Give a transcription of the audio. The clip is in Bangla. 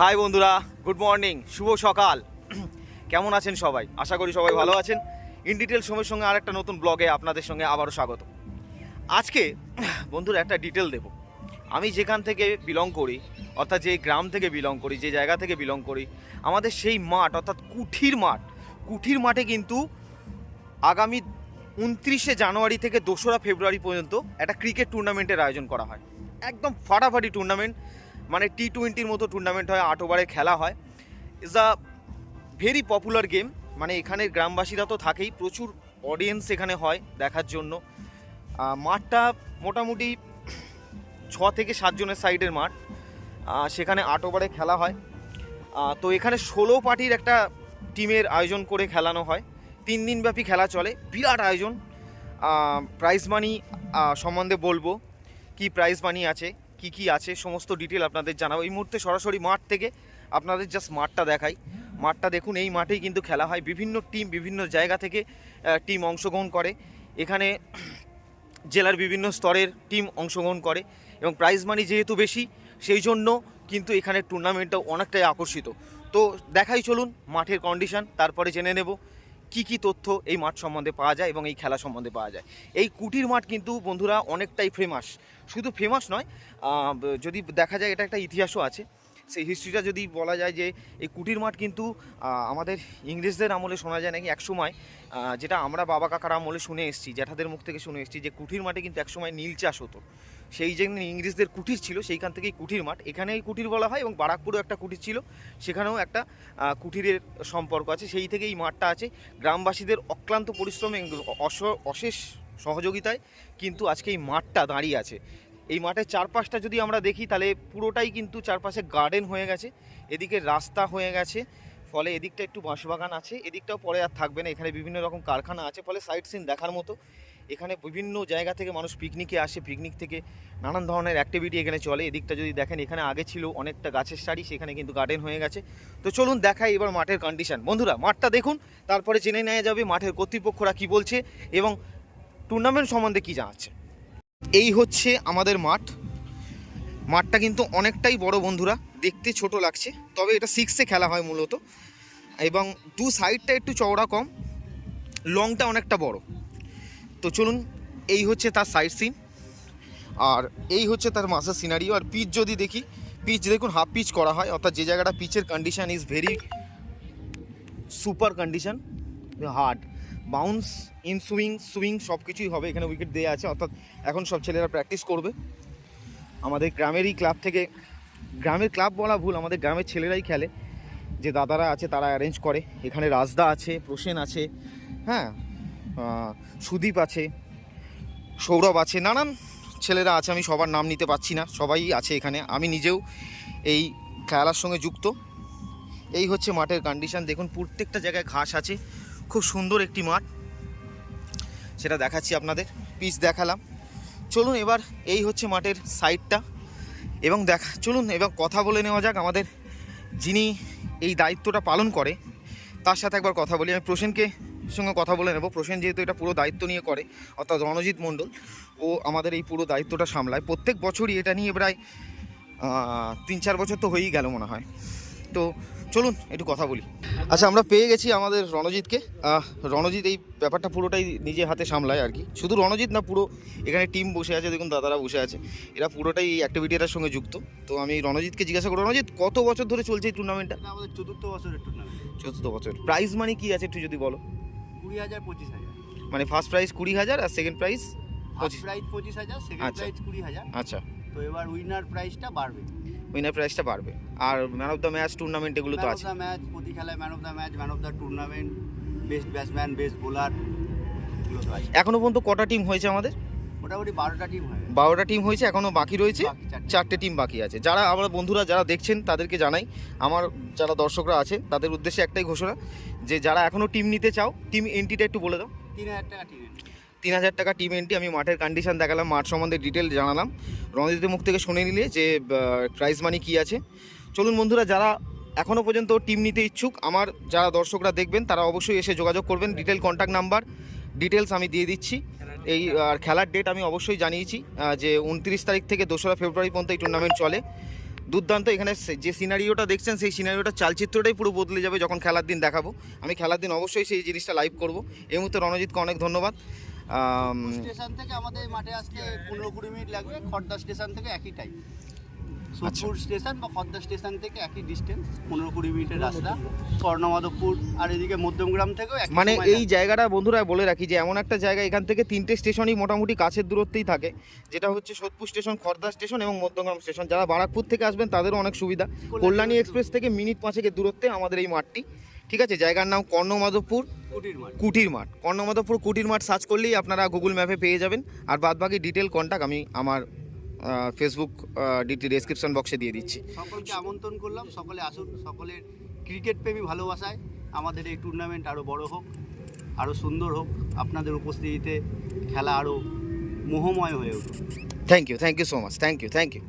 হাই বন্ধুরা, গুড মর্নিং, শুভ সকাল। কেমন আছেন সবাই? আশা করি সবাই ভালো আছেন। ইন ডিটেল সময়ের সঙ্গে আরেকটা নতুন ব্লগে আপনাদের সঙ্গে আবারও স্বাগত। আজকে, বন্ধুরা, একটা ডিটেল দেব। আমি যেখান থেকে বিলং করি, অর্থাৎ যে গ্রাম থেকে বিলং করি, যে জায়গা থেকে বিলং করি, আমাদের সেই মাঠ, অর্থাৎ কুঠির মাঠ, কুঠির মাঠে কিন্তু আগামী উনত্রিশে জানুয়ারি থেকে দোসরা ফেব্রুয়ারি পর্যন্ত একটা ক্রিকেট টুর্নামেন্টের আয়োজন করা হয়। একদম ফাটাফাটি টুর্নামেন্ট মানে টি টোয়েন্টির মতো টুর্নামেন্ট হয়, আট ওভারে খেলা হয়। Is a very popular game মানে এখানের গ্রামবাসীরা তো থাকেই, প্রচুর অডিয়েন্স এখানে হয় দেখার জন্য। মাঠটা মোটামুটি ছ থেকে সাতজনের সাইডের মাঠ সেখানে আট ওভারে খেলা হয়। তো এখানে ষোলো পার্টির একটা টিমের আয়োজন করে খেলানো হয়। তিন দিনব্যাপী খেলা চলে, বিরাট আয়োজন। প্রাইজ মানি সম্বন্ধে বলব কি প্রাইজ মানি আছে। কি কি আছে, সমস্ত ডিটেল আপনাদের জানাব। এই মুহূর্তে সরাসরি মাঠ থেকে আপনাদের জাস্ট মাঠটা দেখাই। মাঠটা দেখুন, এই মাঠেই কিন্তু খেলা হয়। বিভিন্ন টিম বিভিন্ন জায়গা থেকে টিম অংশগ্রহণ করে। এখানে জেলার বিভিন্ন স্তরের টিম অংশগ্রহণ করে এবং প্রাইজ মানি যেহেতু বেশি, সেই জন্য কিন্তু এখানে টুর্নামেন্টটা অনেকটাই আকর্ষিত। তো দেখাই চলুন মাঠের কন্ডিশন তারপরে জেনে নেব। কি কি তথ্য এই মাঠ সম্বন্ধে পাওয়া যায় এবং এই খেলা সম্বন্ধে পাওয়া যায়? এই কুটির মাঠ কিন্তু বন্ধুরা অনেকটাই ফেমাস শুধু ফেমাস নয় যদি দেখা যায় এটা একটা ইতিহাসও আছে। সেই হিস্ট্রিটা যদি বলা যায় যে এই কুটির মাঠ কিন্তু আমাদের ইংরেজদের আমলে শোনা যায় নাকি একসময় যেটা আমরা বাবা কাকার আমলে শুনে এসেছি, জ্যাঠাদের মুখ থেকে শুনে এসেছি যে কুটির মাঠে কিন্তু একসময় নীল চাষ হতো। সেই যে ইংরেজদের কুঠির ছিল সেইখান থেকেই কুঠির মাঠ। এখানেই কুঠির বলা হয় এবং বারাকপুরেও একটা কুঠির ছিল। সেখানেও একটা আহ, কুঠিরের সম্পর্ক আছে। সেই থেকেই মাঠটা আছে। গ্রামবাসীদের অক্লান্ত পরিশ্রমে অশেষ সহযোগিতায় কিন্তু আজকে এই মাঠটা দাঁড়িয়ে আছে। এই মাঠের চারপাশটা যদি আমরা দেখি তাহলে পুরোটাই কিন্তু চারপাশে গার্ডেন হয়ে গেছে। এদিকে রাস্তা হয়ে গেছে। ফলে এদিকটা একটু বাঁশবাগান আছে। এদিকটাও পরে আর থাকবে না। এখানে বিভিন্ন রকম কারখানা আছে। ফলে সাইট সিন দেখার মতো। এখানে বিভিন্ন জায়গা থেকে মানুষ পিকনিকে আসে পিকনিক থেকে নানান ধরনের অ্যাক্টিভিটি এখানে চলে। এদিকটা যদি দেখেন, এখানে আগে ছিল অনেকটা গাছের সারি, সেখানে কিন্তু গার্ডেন হয়ে গেছে। তো চলুন দেখাই এবার মাঠের কন্ডিশন বন্ধুরা, মাঠটা দেখুন, তারপরে জেনে নেওয়া যাবে মাঠের কর্তৃপক্ষরা কি বলছে এবং টুর্নামেন্ট সম্বন্ধে কি জানাচ্ছে। এই হচ্ছে আমাদের মাঠ। মাঠটা কিন্তু অনেকটাই বড় বন্ধুরা, দেখতে ছোট লাগছে, তবে এটা সিক্সে খেলা হয় মূলত। এবং দু সাইডটা একটু চওড়া কম লংটা অনেকটা বড়। তো চলুন, এই হচ্ছে তার সাইড সিন আর এই হচ্ছে তার মাসের সিনারিও আর পিচ যদি দেখি পিচ দেখুন হাফ পিচ করা হয়, অর্থাৎ যে জায়গাটা পিচের condition is very super condition hard bounce in swing swing সব কিছুই হবে, এখানে উইকেট দেওয়া আছে, অর্থাৎ এখন সব ছেলেরা প্র্যাকটিস করবে। আমাদের গ্রামেরই ক্লাব থেকে, গ্রামের ক্লাব বলা ভুল, আমাদের গ্রামের ছেলেরাই খেলে, যে দাদারা আছে তারা অ্যারেঞ্জ করে, এখানে রাজদা আছে, প্রসেন আছে হ্যাঁ সুদীপ আছে, সৌরভ আছে, নানান ছেলেরা আছে, আমি সবার নাম নিতে পারছি না, সবাই আছে এখানে। আমি নিজেও এই খেলার সঙ্গে যুক্ত। এই হচ্ছে মাঠের কন্ডিশান দেখুন, প্রত্যেকটা জায়গায় ঘাস আছে। খুব সুন্দর একটি মাঠ। সেটা দেখাচ্ছি আপনাদের। পিচ দেখালাম। চলুন এবার এই হচ্ছে মাঠের সাইডটা এবং দেখা, চলুন এবার কথা বলে নেওয়া যাক আমাদের যিনি এই দায়িত্বটা পালন করে। তার সাথে একবার কথা বলি। আমি প্রসেনকে সঙ্গে কথা বলে নেব। প্রসেন যেহেতু এটা পুরো দায়িত্ব নিয়ে করে অর্থাৎ রণজিৎ মণ্ডল ও আমাদের এই পুরো দায়িত্বটা সামলায়। প্রত্যেক বছরই এটা নিয়ে প্রায় তিন চার বছর তো হয়েই গেল মনে হয়। তো চলুন একটু কথা বলি। আচ্ছা আমরা পেয়ে গেছি আমাদের রণজিৎকে। রণজিৎ এই ব্যাপারটা পুরোটাই নিজে হাতে সামলায় আর কি। শুধু রণজিৎ না পুরো এখানে টিম বসে আছে দেখুন দাদারা বসে আছে। এরা পুরোটাই এই অ্যাক্টিভিটিটার সঙ্গে যুক্ত। তো আমি রণজিৎকে জিজ্ঞাসা করব রণজিৎ কত বছর ধরে চলছে এই টুর্নামেন্টটা আমাদের চতুর্থ বছরের টুর্নামেন্ট চতুর্থ বছর। প্রাইজ মানি কি আছে একটু যদি বলো? কুড়ি হাজার পঁচিশ হাজার। মানে ফার্স্ট প্রাইজ কুড়ি হাজার আর সেকেন্ড প্রাইজ ফার্স্ট প্রাইজ পঁচিশ হাজার সেকেন্ড আচ্ছা। প্রাইজ কুড়ি হাজার। আচ্ছা। তো এবার উইনার প্রাইজটা বাড়বে। উইনার প্রাইজটা বাড়বে। আর man of the match tournament এগুলো তো ম্যান অফ আছে। দ্য ম্যাচ প্রতি খেলায় man of the match man of the tournament best batsman best bowler এগুলো তো আছে। এখনও পর্যন্ত কটা টিম হয়েছে আমাদের? মোটামুটি বারোটা টিম হয় বারোটা টিম হয়েছে এখনও বাকি রয়েছে। চারটে। টিম বাকি আছে। যারা আমরা বন্ধুরা যারা দেখছেন তাদেরকে জানাই আমার যারা দর্শকরা আছে তাদের উদ্দেশ্যে একটাই ঘোষণা যে যারা এখনও টিম নিতে চাও টিম এন্ট্রিটা একটু বলে দাও। তিন হাজার টাকা টিম তিন হাজার টাকা টিম এন্ট্রি আমি মাঠের কন্ডিশন দেখালাম মাঠ সম্বন্ধে ডিটেল জানালাম। রণজিতের মুখ থেকে শুনে নিলে যে প্রাইজ মানি কী আছে। চলুন বন্ধুরা যারা এখনও পর্যন্ত টিম নিতে ইচ্ছুক আমার যারা দর্শকরা দেখবেন তারা অবশ্যই এসে যোগাযোগ করবেন। ডিটেল কন্ট্যাক্ট নাম্বার ডিটেলস আমি দিয়ে দিচ্ছি। এই, আর খেলার ডেট আমি অবশ্যই জানিয়েছি যে উনত্রিশ তারিখ থেকে দোসরা ফেব্রুয়ারি পর্যন্ত এই টুর্নামেন্ট চলে। দুর্দান্ত, এখানে যে সিনারিওটা দেখছেন, সেই সিনারিওটা চালচিত্রটাই পুরো বদলে যাবে যখন খেলার দিন দেখাবো। আমি খেলার দিন অবশ্যই সেই জিনিসটা লাইভ করব। এই মুহূর্তে রণজিৎকে অনেক ধন্যবাদ। স্টেশন থেকে আমাদের মাঠে আসতে পনেরো কুড়ি মিনিট লাগবে খড়দা স্টেশন থেকে একই টাইম সোদপুর স্টেশন বা খড়দা স্টেশন থেকে একই ডিস্টেন্স পনেরো কুড়ি মিনিটের রাস্তা। স্বর্ণমাধবপুর আর এদিকে মধ্যমগ্রাম থেকেও মানে এই জায়গাটা বন্ধুরা বলে রাখি যে এমন একটা জায়গা এখান থেকে তিনটে স্টেশনই মোটামুটি কাছের দূরত্বেই থাকে যেটা হচ্ছে সোদপুর স্টেশন খর্দা স্টেশন এবং মধ্যমগ্রাম স্টেশন। যারা বারাকপুর থেকে আসবেন তাদেরও অনেক সুবিধা। কল্যাণী এক্সপ্রেস থেকে মিনিট পাঁচেকের দূরত্বে আমাদের এই মাঠটি। ঠিক আছে? জায়গার নাম কর্ণমাধবপুর। কুটির মাঠ। কুটির মাঠ। কর্ণমাধবপুর কুটির মাঠ সার্চ করলেই আপনারা গুগল ম্যাপে পেয়ে যাবেন। আর বাদবাকি ডিটেল কন্ট্যাক্ট আমি আমার ফেসবুক ডিটি ডেসক্রিপশন বক্সে দিয়ে দিচ্ছি। সকলকে আমন্ত্রণ করলাম। সকলে আসুন সকলের ক্রিকেট প্রেমী ভালোবাসায় আমাদের এই টুর্নামেন্ট আরও বড় হোক আরও সুন্দর হোক। আপনাদের উপস্থিতিতে খেলা আরও মোহময় হয়ে উঠুক। Thank you thank you so much thank you thank you